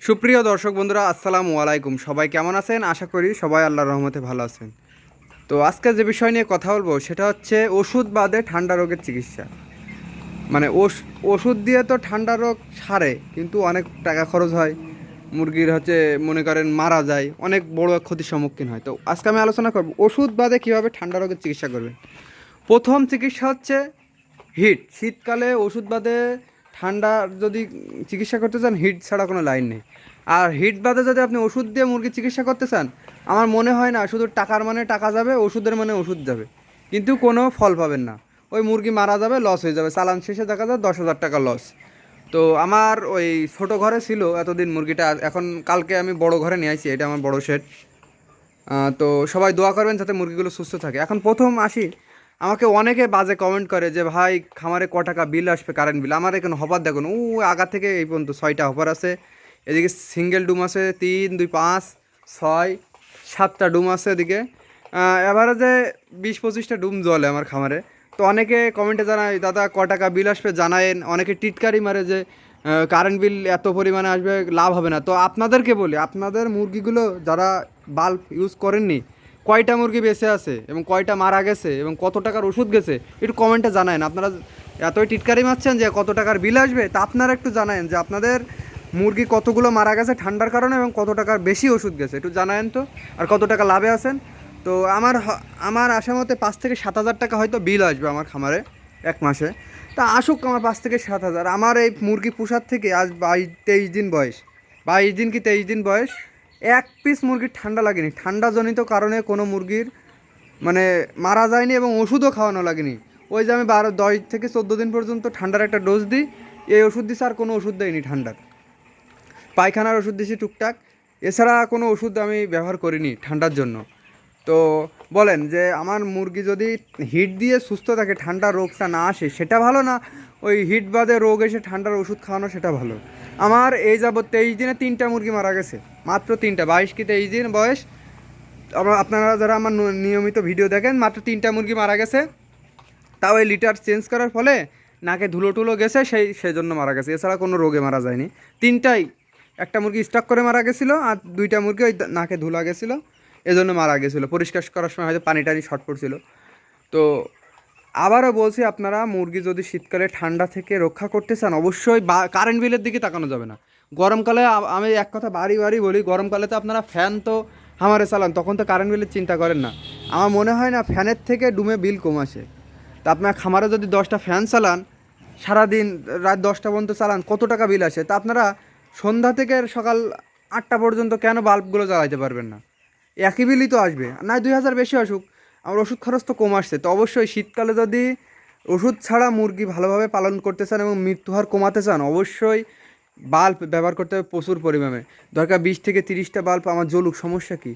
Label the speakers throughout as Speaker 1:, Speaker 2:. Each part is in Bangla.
Speaker 1: সুপ্রিয় দর্শক বন্ধুরা, আসসালামু আলাইকুম। সবাই কেমন আছেন? আশা করি সবাই আল্লাহর রহমতে ভালো আছেন। তো আজকে যে বিষয় নিয়ে কথা বলব, সেটা হচ্ছে ওষুধ বাদে ঠান্ডা রোগের চিকিৎসা। মানে ওষ- ওষুধ দিয়ে তো ঠান্ডা রোগ সারে, কিন্তু অনেক টাকা খরচ হয়। মুরগির হচ্ছে, মনে করেন, মারা যায়। অনেক বড় ক্ষতির সম্মুখীন হয়। তো আজকে আমি আলোচনা করব, ওষুধ বাদে কীভাবে ঠান্ডা রোগের চিকিৎসা করবেন? প্রথম চিকিৎসা হচ্ছে হিট। শীতকালে ওষুধ বাদে ঠান্ডা যদি চিকিৎসা করতে চান হিট ছাড়া কোনো লাইন নেই। আর হিট বাদে যদি আপনি ওষুধ দিয়ে মুরগির চিকিৎসা করতে চান, আমার মনে হয় না, শুধু টাকার মানে টাকা যাবে, ওষুধের মানে ওষুধ যাবে। কিন্তু কোনো ফল পাবেন না। ওই মুরগি মারা যাবে লস হয়ে যাবে। চালান শেষে দেখা যায় দশ হাজার টাকা লস তো আমার ওই ছোটো ঘরে ছিল এতদিন মুরগিটা, এখন কালকে আমি বড় ঘরে নিয়ে আসি, এটা আমার বড় শেড তো সবাই দোয়া করবেন যাতে মুরগিগুলো সুস্থ থাকে। এখন প্রথম আসি আমাকে অনেকে বাজে কমেন্ট করে যে, ভাই, খামারে ক টাকা বিল আসবে কারেন্ট বিল আমার এখানে হবার দেখুন ও আগা থেকে এই পর্যন্ত ছয়টা হপার আছে। এদিকে সিঙ্গেল ডুম আছে, তিন, দুই, পাঁচ, ছয়, সাতটা ডুম আছে এদিকে। এভারেজে বিশ, পঁচিশটা ডুম জলে আমার খামারে। তো অনেকে কমেন্টে জানায়, দাদা, ক টাকা বিল আসবে? জানায়েন। অনেকে টিটকারি মারে যে কারেন্ট বিল এত পরিমাণে আসবে, লাভ হবে না। তো আপনাদেরকে বলি, আপনাদের মুরগিগুলো যারা বাল্ব ইউজ করেননি কয়টা মুরগি বেঁচে আছে এবং কয়টা মারা গেছে এবং কত টাকার ওষুধ গেছে, একটু কমেন্টে জানায়েন। আপনারা এতই টিটকারি মারছেন যে কত টাকার বিল আসবে, তা আপনারা একটু জানায়েন যে আপনাদের মুরগি কতগুলো মারা গেছে ঠান্ডার কারণে এবং কত টাকার বেশি ওষুধ গেছে, একটু জানায়েন তো। আর কত টাকা লাভে আছেন? তো আমার আমার আশা মতে পাঁচ থেকে সাত হাজার টাকা হয়তো বিল আসবে আমার খামারে এক মাসে। তা আসুক আমার পাঁচ থেকে সাত হাজার। আমার এই মুরগি পোষার থেকে আজ বাইশ, তেইশ দিন বয়স। বাইশ দিন কি তেইশ দিন বয়স? এক পিস মুরগির ঠান্ডা লাগেনি। ঠান্ডাজনিত কারণে কোনো মুরগির মানে মারা যায়নি এবং ওষুধও খাওয়ানো লাগেনি। ওই যে আমি বারো, দশ থেকে চোদ্দ দিন পর্যন্ত ঠান্ডার একটা ডোজ দিই, এই ওষুধ দিছে আর কোনো ওষুধ দেয়নি ঠান্ডার। পায়খানার ওষুধ দিছি টুকটাক। এছাড়া কোনো ওষুধ আমি ব্যবহার করিনি ঠান্ডার জন্য। তো বলেন যে আমার মুরগি যদি হিট দিয়ে সুস্থ থাকে, ঠান্ডা রোগটা না আসে, সেটা ভালো না? ওই হিট বাদে রোগ এসে ঠান্ডার ওষুধ খাওয়ানো সেটা ভালো। আমার এই যাবৎ তেইশ দিনে তিনটা মুরগি মারা গেছে, মাত্র তিনটা, বাইশ কি তেইশ দিন বয়স? আমার আপনারা যারা আমার নিয়মিত ভিডিও দেখেন, মাত্র তিনটা মুরগি মারা গেছে। তাও এই লিটার চেঞ্জ করার ফলে নাকে ধুলো টুলো গেছে, সেই সেই জন্য মারা গেছে। এছাড়া কোনো রোগে মারা যায়নি। তিনটাই, একটা মুরগি স্টক করে মারা গেছিল, আর দুইটা মুরগি ওই নাকে ধুলা গেছিল। এজন্য মারা গেছিল। পরিষ্কার করার সময় হয়তো পানি টানি শর্ট পড়ছিল। তো আবারও বলছি, আপনারা মুরগি যদি শীতকালে ঠান্ডা থেকে রক্ষা করতে চান, অবশ্যই কারেন্ট বিলের দিকে তাকানো যাবে না। গরমকালে আমি এক কথা বাড়ি বাড়ি বলি গরমকালে তো আপনারা ফ্যান তো হামারে চালান, তখন তো কারেন্ট বিলের চিন্তা করেন না। আমার মনে হয় না ফ্যানের থেকে ডুমে বিল কম আসে। তা আপনার খামারে যদি দশটা ফ্যান চালান, সারাদিন রাত দশটা পর্যন্ত চালান, কত টাকা বিল আসে? তা আপনারা সন্ধ্যা থেকে সকাল আটটা পর্যন্ত কেন বাল্বগুলো জ্বালাইতে পারবেন না? একই বিলই তো আসবে। না, দুই হাজার বেশি আসুক, আমার ওষুধ খরচ তো কম আসছে। তো অবশ্যই শীতকালে যদি ওষুধ ছাড়া মুরগি ভালোভাবে পালন করতে চান এবং মৃত্যু হার কমাতে চান, অবশ্যই বাল্ব ব্যবহার করতে হবে প্রচুর পরিমাণে। দরকার বিশ থেকে তিরিশটা বাল্ব, আমার জ্বলুক, সমস্যা কি?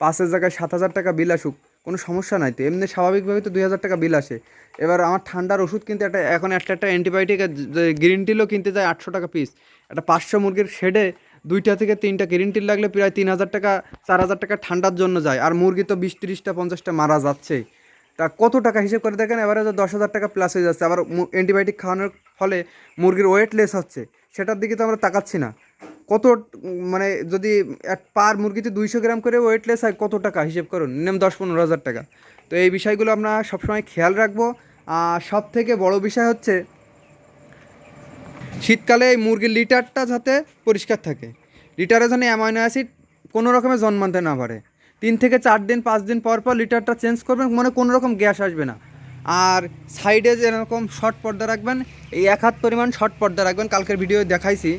Speaker 1: পাঁচের জায়গায় সাত হাজার টাকা বিল আসুক, কোনো সমস্যা নাই তো। এমনি স্বাভাবিকভাবে তো দুই হাজার টাকা বিল আসে। এবার আমার ঠান্ডার ওষুধ কিনতে একটা, এখন একটা একটা অ্যান্টিবায়োটিক গ্রিন টিলও কিনতে যায় আটশো টাকা পিস একটা পাঁচশো মুরগির শেডে দুইটা থেকে তিনটা গ্রিন টিল লাগলে প্রায় তিন হাজার টাকা, চার হাজার টাকা ঠান্ডার জন্য যায়। আর মুরগি তো বিশ তিরিশটা, পঞ্চাশটা মারা যাচ্ছে। তা কত টাকা হিসেব করে দেখেন? এবারে দশ হাজার টাকা প্লাস হয়ে যাচ্ছে। আবার অ্যান্টিবায়োটিক খাওয়ানোর ফলে মুরগির ওয়েট লেস হচ্ছে। সেটার দিকে তো আমরা তাকাচ্ছি না। কত মানে যদি এক পার মুরগিতে দুইশো গ্রাম করে ওয়েট লেস হয়, কত টাকা হিসেব করুন? মিনিমাম দশ পনেরো হাজার টাকা। তো এই বিষয়গুলো আমরা সবসময় খেয়াল রাখব। আর সব থেকে বড় বিষয় হচ্ছে শীতকালে এই মুরগির লিটারটা যাতে পরিষ্কার থাকে। লিটারে যেন অ্যামাইনো অ্যাসিড কোনো রকমের জন্মাতে না পারে। তিন থেকে চার দিন, পাঁচ দিন পর পর লিটারটা চেঞ্জ করবেন মানে কোনো রকম গ্যাস আসবে না। আর সাইডে যেরকম শর্ট পর্দা রাখবেন, এই এক হাত পরিমাণ শর্ট পর্দা রাখবেন। কালকের ভিডিও দেখাইছি।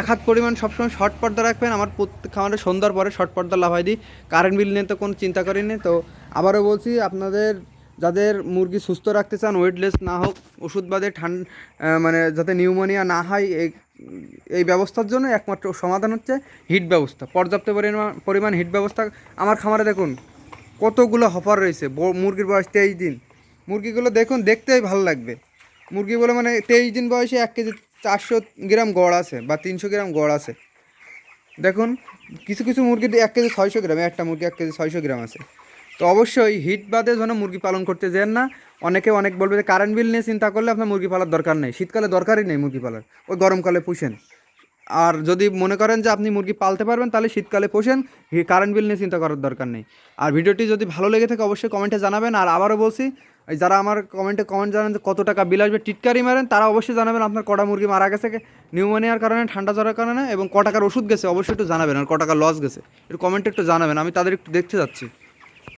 Speaker 1: এক হাত পরিমাণ সবসময় শর্ট পর্দা রাখবেন। আমার প্রত্যেক খামারে সন্ধ্যার পরে শর্ট পর্দা লাভাই দিই। কারেন্ট বিল নিয়ে তো কোনো চিন্তা করিনি। তো আবারও বলছি, আপনাদের যাদের মুরগি সুস্থ রাখতে চান ওয়েটলেস না হোক, ওষুধ বাদে ঠান্ডা মানে যাতে নিউমোনিয়া না হয়, এই এই ব্যবস্থার জন্য একমাত্র সমাধান হচ্ছে হিট ব্যবস্থা। পর্যাপ্ত পরিমাণ পরিমাণ হিট ব্যবস্থা। আমার খামারে দেখুন, কতগুলো হপার রয়েছে মুরগির বয়স তেইশ দিন। মুরগিগুলো দেখুন, দেখতেই ভালো লাগবে। মুরগিগুলো মানে তেইশ দিন বয়সে এক কেজি চারশো গ্রাম গড় আছে বা তিনশো গ্রাম গড় আছে। দেখুন, কিছু কিছু মুরগি এক কেজি ছয়শো গ্রাম, একটা মুরগি এক কেজি ছয়শো গ্রাম আছে। তো অবশ্যই হিট বাদে যেন মুরগি পালন করতে যান না। অনেকে অনেক বলবে যে কারেন্ট বিল নিয়ে চিন্তা করলে আপনার মুরগি পালার দরকার নেই। শীতকালে দরকারই নেই মুরগি পালার, ওই গরমকালে পুষেন। আর যদি মনে করেন যে আপনি মুরগি পালতে পারবেন, তাহলে শীতকালে পোষেন কারেন্ট বিল নিয়ে চিন্তা করার দরকার নেই। আর ভিডিওটি যদি ভালো লেগে থাকে, অবশ্যই কমেন্টে জানাবেন। আর আবারও বলছি যারা আমার কমেন্টে কমেন্ট জানান যে কত টাকা বিল আসবে, টিটকারি মারেন, তারা অবশ্যই জানাবেন আপনার কটা মুরগি মারা গেছে নিউমোনিয়ার কারণে, ঠান্ডা জ্বরের কারণে, এবং ক টাকার ওষুধ গেছে, অবশ্যই একটু জানাবেন, আর ক টাকা লস গেছে। একটু কমেন্টে একটু জানাবেন, আমি তাদের একটু দেখতে যাচ্ছি।